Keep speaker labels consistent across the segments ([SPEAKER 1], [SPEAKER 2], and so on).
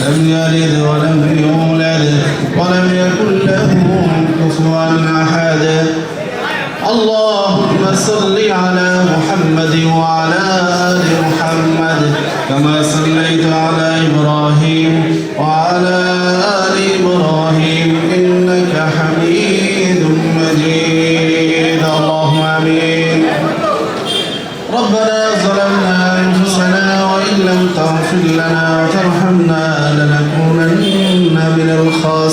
[SPEAKER 1] لم يلد ولم يولد ولم يكن له كفوا أحد. اللهم صل على محمد وعلى آل محمد كما صليت على إبراهيم وعلى آل إبراهيم إنك حميد مجيد. اللهم آمين. ربنا ظلمنا أنفسنا وإن لم تغفر لنا وترحمنا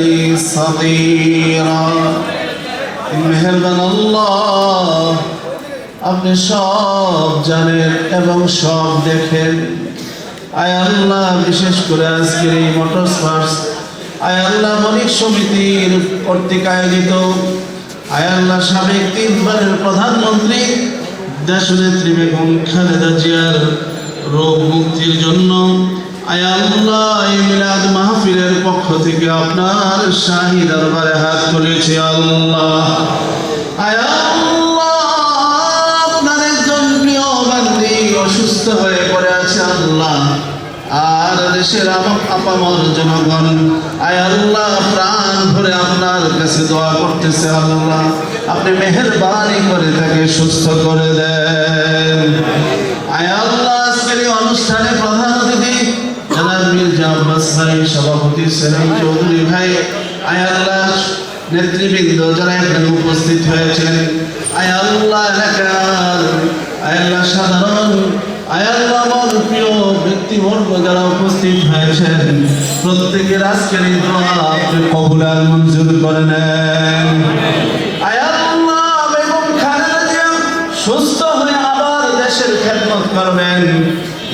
[SPEAKER 1] ربياني صغيرا মেহেরবান আল্লাহ আপনি সব জানেন এবং সব দেখেন আয় আল্লাহ বিশেষ করে আজকের এই মোটর স্পার্স আয় আল্লাহ মনিক সমিতির কর্তৃক আয়োজিত আয় আল্লাহ সাবেক তিনবারের প্রধানমন্ত্রী দেশনেত্রী বেগম খালেদা জিয়ার রোগ মুক্তির জন্য আয় আল্লাহ এই মিলাদ মাহফিলের পক্ষ থেকে আপনার শাহী দরবারে হাত তুলেছি আল্লাহ। আপনার একজন প্রিয় অসুস্থ হয়ে পড়ে আছে আল্লাহ। আর দেশের আপামর জনগণ প্রাণ ভরে আপনার কাছে দোয়া করতেছে আল্লাহ। আপনি মেহেরবানি করে তাকে সুস্থ করে দেন। ভাই সভাপতি সেলিম চৌধুরী ভাই, আয় আল্লাহ নেতৃবৃন্দ যারা এখানে উপস্থিত হয়েছেন। আয় আল্লাহ এলাকার, আয় আল্লাহ সাধারণ আমার প্রিয় ব্যক্তিবর্গ যারা উপস্থিত হয়েছেন। প্রত্যেকের আজকের এই দোয়া মঞ্জুর সুস্থ হয়ে আবার দেশের খেদমত করবেন।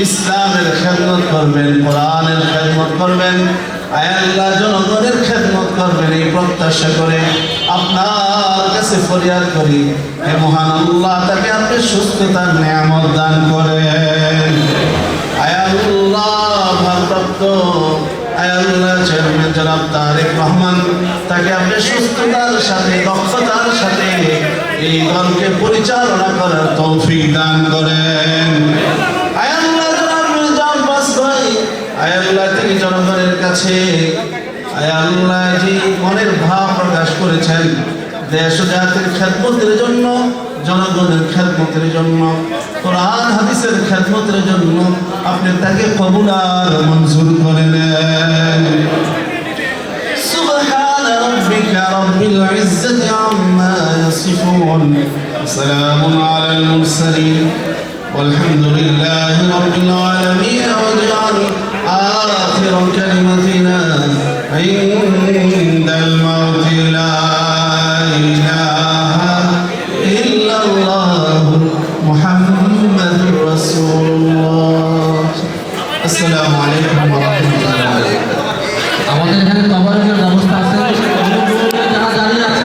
[SPEAKER 1] ইসলামের খেদমত করবেন, কোরআনের খেদমত করবেন আয় আল্লাহ জনগণের খেদমত করবেন, এই প্রত্যাশা করে আপনার কাছে ফরিয়াদ করি হে মহান আল্লাহ, তাকে আপনি সুস্থতার নিয়ামত দান করেন। আয় আল্লাহ ভারপ্রাপ্ত আয় আল্লাহ চেয়ারম্যান জনাব তারেক রহমান, তাকে আপনি সুস্থতার সাথে, দক্ষতার সাথে এই দলকে পরিচালনা করার তৌফিক দান করেন আয় আল্লাহ জনাব মির্জা আব্বাস ভাই আয় আল্লাহ তিনি জনগণের কাছে আয় আল্লাহ যে মনের ভাব প্রকাশ করেছেন দেশ ও জাতির খেদমতের জন্য জনগণের খেদমতের জন্য কোরআন হাদিসের খেদমতের জন্য আপনি তাকে কবুল আর মঞ্জুর করে নেন سبحان ربك رب العزة عما يصفون وسلام على المرسلين والحمد لله رب العالمين আসসালামু আলাইকুম ওয়া রাহমাতুল্লাহ
[SPEAKER 2] আমাদের এখানে কভারেজের ব্যবস্থা